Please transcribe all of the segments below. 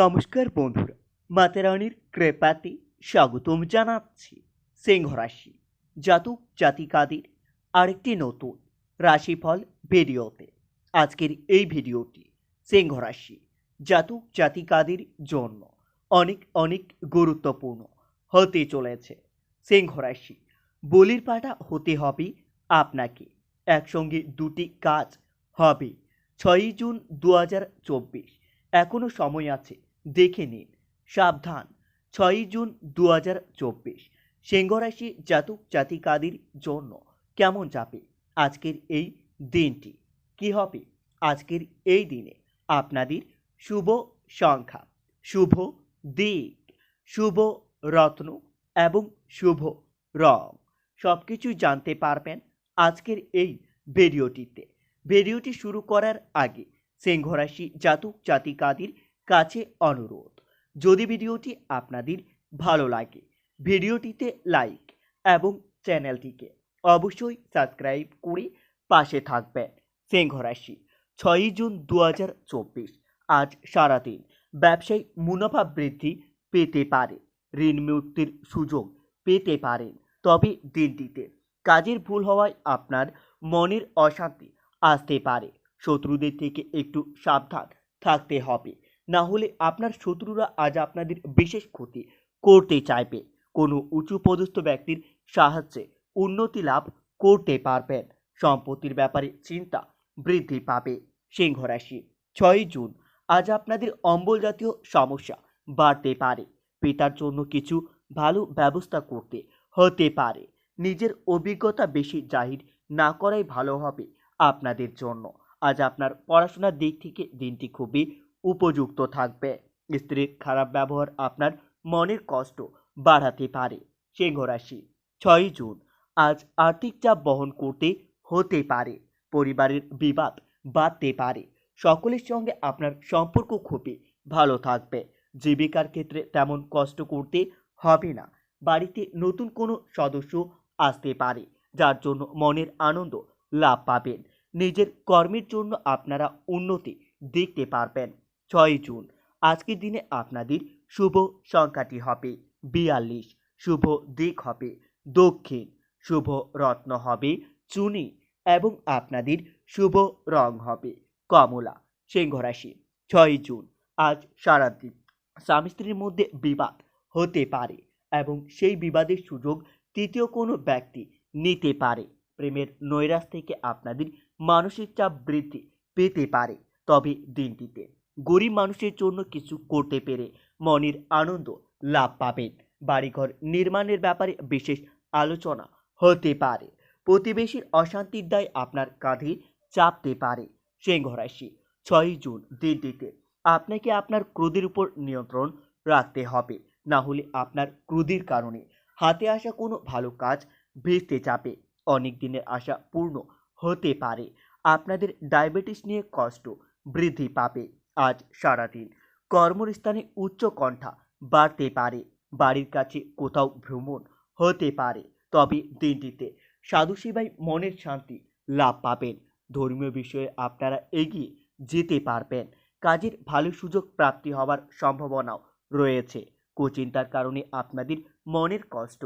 নমস্কার বন্ধুরা, মাতারানির কৃপাতে স্বাগতম জানাচ্ছি সিংহ রাশি জাতক জাতিকাদের আরেকটি নতুন রাশিফল ভিডিওতে। আজকের এই ভিডিওটি সিংহ রাশি জাতক জাতিকাদের জন্য অনেক অনেক গুরুত্বপূর্ণ হতে চলেছে। সিংহ রাশি বলির পাটা হতে হবে আপনাকে, একসঙ্গে দুটি কাজ হবে, ছয়ই জুন দু হাজার চব্বিশ। এখনও সময় আছে, দেখে নিন। সাবধান, ছয়ই জুন দু হাজার চব্বিশ। সিংহরাশি জাতক জাতিকাদের জন্য কেমন যাবে আজকের এই দিনটি? কি হবে আজকের এই দিনে? আপনাদের শুভ সংখ্যা, শুভ দিক, শুভ রত্ন এবং শুভ রং। সব কিছুই জানতে পারবেন আজকের এই ভিডিওটিতে। ভিডিওটি শুরু করার আগে সিংহরাশি জাতক জাতিকাদের কাছে অনুরোধ। যদি ভিডিওটি আপনাদের ভালো লাগে, ভিডিওটিতে লাইক এবং চ্যানেলটিকে অবশ্যই সাবস্ক্রাইব করে পাশে থাকবেন। সিংহরাশি ছয়ই জুন দু হাজার চব্বিশ, আজ সারাদিন ব্যবসায়িক মুনাফা বৃদ্ধি পেতে পারে, ঋণ মুক্তির সুযোগ পেতে পারেন তবে দিনটিতে কাজের ভুল হওয়ায় আপনার মনের অশান্তি আসতে পারে। শত্রুদের থেকে একটু সাবধান থাকতে হবে। না হলে আপনার শত্রুরা আজ আপনাদের বিশেষ ক্ষতি করতে চাইবে। কোনো উঁচু পদস্থ ব্যক্তির সাহায্যে উন্নতি লাভ করতে পারবেন। সম্পত্তির ব্যাপারে চিন্তা বৃদ্ধি পাবে। সিংহ রাশি ছয়ই জুন। আজ আপনাদের অম্বল জাতীয় সমস্যা বাড়তে পারে। পিতার জন্য কিছু ভালো ব্যবস্থা করতে হতে পারে। নিজের অভিজ্ঞতা বেশি জাহির না করাই ভালো হবে আপনাদের জন্য। আজ আপনার পড়াশোনার দিক থেকে দিনটি খুবই উপযুক্ত থাকবে। স্ত্রীর খারাপ ব্যবহার আপনার মনের কষ্ট বাড়াতে পারে। সিংহ রাশি, ছয়ই জুন, আজ আর্থিক চাপ বহন করতে হতে পারে। পরিবারের বিবাদ বাড়তে পারে। সকলের সঙ্গে আপনার সম্পর্ক খুবই ভালো থাকবে। জীবিকার ক্ষেত্রে তেমন কষ্ট করতে হবে না। বাড়িতে নতুন কোনো সদস্য আসতে পারে, যার জন্য মনের আনন্দ লাভ পাবেন। নিজের কর্মের জন্য আপনারা উন্নতি দেখতে পারবেন। ছয় জুন, আজকের দিনে আপনাদের শুভ সংখ্যাটি হবে বিয়াল্লিশ, শুভ দিক হবে দক্ষিণ, শুভ রত্ন হবে চুনি এবং আপনাদের শুভ রং হবে কমলা, সিংহ রাশি। ছয় জুন, আজ সারাদিন স্বামী স্ত্রীর মধ্যে বিবাদ হতে পারে এবং সেই বিবাদের সুযোগ তৃতীয় কোনো ব্যক্তি নিতে পারে। প্রেমের নৈরাশ থেকে আপনাদের মানসিক চাপ বৃদ্ধি পেতে পারে। তবে দিনটিতে গরিব মানুষের জন্য কিছু করতে পেরে মনের আনন্দ লাভ পাবেন। বাড়িঘর নির্মাণের ব্যাপারে বিশেষ আলোচনা হতে পারে। প্রতিবেশীর অশান্তির দায় আপনার কাঁধে চাপতে পারে। সিংহ রাশি ছয়ই জুন দিনটিতে আপনাকে আপনার ক্রোধের উপর নিয়ন্ত্রণ রাখতে হবে। না হলে আপনার ক্রোধের কারণে হাতে আসা কোনো ভালো কাজ ভেস্তে যাবে। অনেক দিনের আশা পূর্ণ হতে পারে। আপনাদের ডায়াবেটিস নিয়ে কষ্ট বৃদ্ধি পাবে। আজ সারাদিন কর্মস্থানে উচ্চ কণ্ঠা বাড়তে পারে। বাড়ির কাছে কোথাও ভ্রমণ হতে পারে। তবে দিনটিতে সাধু সেবায় মনের শান্তি লাভ পাবেন। ধর্মীয় বিষয়ে আপনারা এগিয়ে যেতে পারবেন। কাজের ভালো সুযোগ প্রাপ্তি হওয়ার সম্ভাবনাও রয়েছে। কুচিন্তার কারণে আপনাদের মনের কষ্ট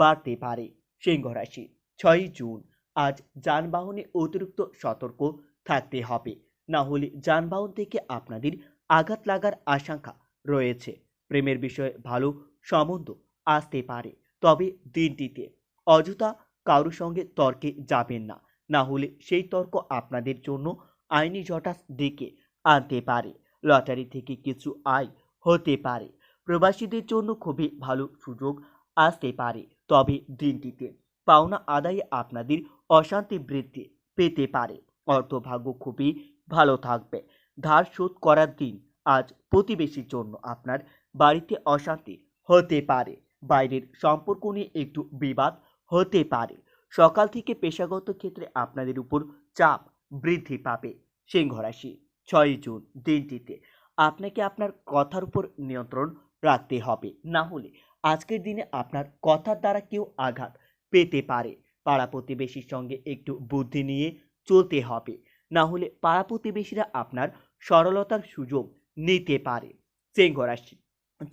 বাড়তে পারে। সিংহ রাশি, ছয়ই জুন। আজ যানবাহনে অতিরিক্ত সতর্ক থাকতে হবে। না হলে যানবাহন থেকে আপনাদের আঘাত লাগার আশঙ্কা রয়েছে। প্রেমের বিষয়ে ভালো সম্বন্ধ আসতে পারে, তবে দিনটিতে অযথা কারোর সঙ্গে তর্কে যাবেন না। না হলে সেই তর্ক আপনাদের জন্য আইনি জটাস ডেকে আনতে পারে। লটারি থেকে কিছু আয় হতে পারে। প্রবাসীদের জন্য খুবই ভালো সুযোগ আসতে পারে, তবে দিনটিতে পাওনা আদায়ে আপনাদের অশান্তি বৃদ্ধি পেতে পারে। অর্থভাগ্য খুবই ভালো থাকবে। ধার শোধ করার দিন আজ প্রতিবেশীর জন্য আপনার বাড়িতে অশান্তি হতে পারে। বাইরের সম্পর্ক নিয়ে একটু বিবাদ হতে পারে। সকাল থেকে পেশাগত ক্ষেত্রে আপনাদের উপর চাপ বৃদ্ধি পাবে। সিংহ রাশি ছয় জুন দিনটিতে আপনাকে আপনার কথার উপর নিয়ন্ত্রণ রাখতে হবে। না হলে আজকের দিনে আপনার কথার দ্বারা কেউ আঘাত পেতে পারে। পাড়া প্রতিবেশীর সঙ্গে একটু বুদ্ধি নিয়ে চলতে হবে। না হলে পাড়া প্রতিবেশীরা আপনার সরলতার সুযোগ নিতে পারে। সিংহ রাশি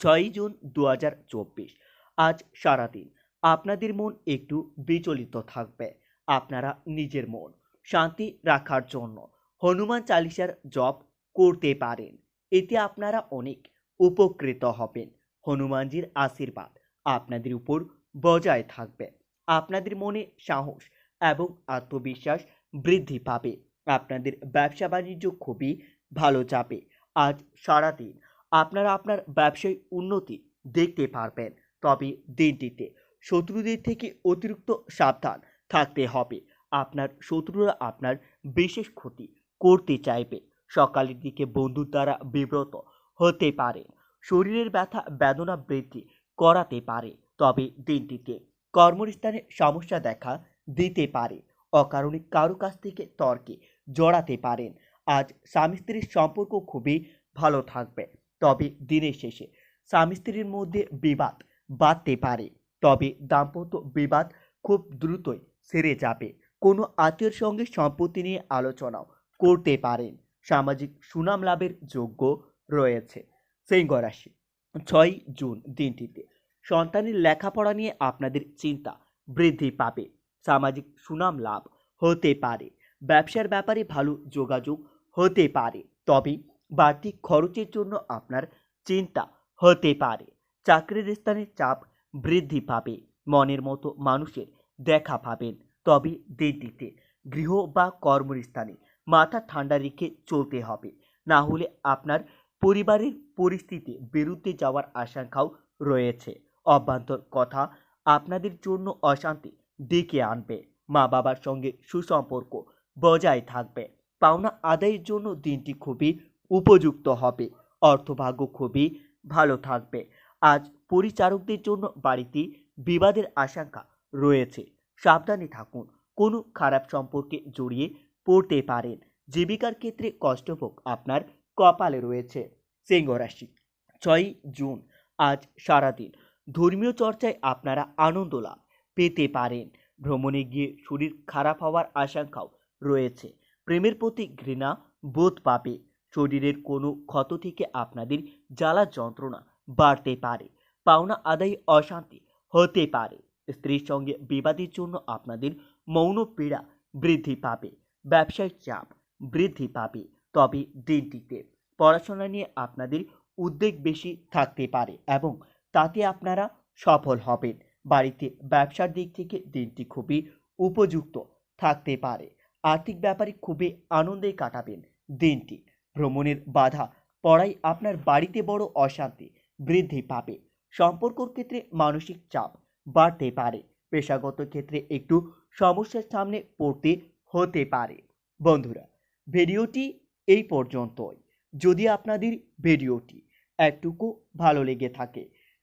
ছয়ই জুন দু হাজার চব্বিশ। আজ সারাদিন আপনাদের মন একটু বিচলিত থাকবে। আপনারা নিজের মন শান্তি রাখার জন্য হনুমান চালিসার জপ করতে পারেন। এতে আপনারা অনেক উপকৃত হবেন। হনুমানজির আশীর্বাদ আপনাদের উপর বজায় থাকবে। আপনাদের মনে সাহস এবং আত্মবিশ্বাস বৃদ্ধি পাবে। আপনাদের ব্যবসা বাণিজ্য খুবই ভালো যাবে। আজ সারাদিন আপনারা আপনার ব্যবসায় উন্নতি দেখতে পারবেন। তবে দিনটিতে শত্রুদের থেকে অতিরিক্ত সাবধান থাকতে হবে। আপনার শত্রুরা আপনার বিশেষ ক্ষতি করতে চাইবে। সকালের দিকে বন্ধুর দ্বারা বিব্রত হতে পারে। শরীরের ব্যথা, বেদনা বৃদ্ধি করাতে পারে। তবে দিনটিতে কর্মস্থানে সমস্যা দেখা দিতে পারে। অকারণে কারও কাছ থেকে তর্কে জড়াতে পারেন। আজ স্বামী স্ত্রীর সম্পর্ক খুবই ভালো থাকবে। তবে দিনের শেষে স্বামী স্ত্রীর মধ্যে বিবাদ বাড়তে পারে। তবে দাম্পত্য বিবাদ খুব দ্রুতই সেরে যাবে। কোনো আত্মীয়র সঙ্গে সম্পত্তি নিয়ে আলোচনাও করতে পারেন। সামাজিক সুনাম লাভের যোগ্য রয়েছে। সিংহ রাশি ছয় জুন দিনটিতে। সন্তানের লেখাপড়া নিয়ে আপনাদের চিন্তা বৃদ্ধি পাবে। সামাজিক সুনাম লাভ হতে পারে। ব্যবসার ব্যাপারে ভালো যোগাযোগ হতে পারে। তবে বাড়তি খরচের জন্য আপনার চিন্তা হতে পারে। চাকরির স্থানে চাপ বৃদ্ধি পাবে। মনের মতো মানুষের দেখা পাবেন। তবে দিনটিতে গৃহ বা কর্মস্থানে মাথা ঠান্ডা রেখে চলতে হবে। না হলে আপনার পরিবারের পরিস্থিতি বিরুদ্ধে যাওয়ার আশঙ্কাও রয়েছে। অভ্যন্তর কথা আপনাদের জন্য অশান্তি ডেকে আনবে। মা বাবার সঙ্গে সুসম্পর্ক বজায় থাকবে। পাওনা আদায়ের জন্য দিনটি খুবই উপযুক্ত হবে। অর্থভাগ্য খুবই ভালো থাকবে। আজ পরিচারকদের জন্য বাড়িতে বিবাদের আশঙ্কা রয়েছে। সাবধানে থাকুন, কোনো খারাপ সম্পর্কে জড়িয়ে পড়তে পারেন। জীবিকার ক্ষেত্রে কষ্টভোগ আপনার কপালে রয়েছে। সিংহ রাশি ছয়ই জুন, আজ সারাদিন। ধর্মীয় চর্চায় আপনারা আনন্দ লাভ পেতে পারেন। ভ্রমণে গিয়ে শরীর খারাপ হওয়ার আশঙ্কাও রয়েছে। প্রেমের প্রতি ঘৃণা বোধ পাবে। শরীরের কোনো ক্ষত থেকে আপনাদের জ্বালা যন্ত্রণা বাড়তে পারে। পাওনা আদায় অশান্তি হতে পারে। স্ত্রীর সঙ্গে বিবাদের জন্য আপনাদের মৌন পীড়া বৃদ্ধি পাবে। ব্যবসায় চাপ বৃদ্ধি পাবে। তবে দিনটিতে পড়াশোনা নিয়ে আপনাদের উদ্বেগ বেশি থাকতে পারে এবং তাতে আপনারা সফল হবেন। বাড়িতে ব্যবসার দিক থেকে দিনটি খুবই উপযুক্ত থাকতে পারে। আর্থিক ব্যাপারে খুবই আনন্দে কাটাবেন দিনটি। ভ্রমণের বাধা পড়াই আপনার বাড়িতে বড় অশান্তি বৃদ্ধি পাবে। সম্পর্কর ক্ষেত্রে মানসিক চাপ বাড়তে পারে। পেশাগত ক্ষেত্রে একটু সমস্যার সামনে পড়তে হতে পারে। বন্ধুরা, ভিডিওটি এই পর্যন্তই। যদি আপনাদের ভিডিওটি একটুকু ভালো লেগে থাকে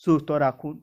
সুস্থ রাখুন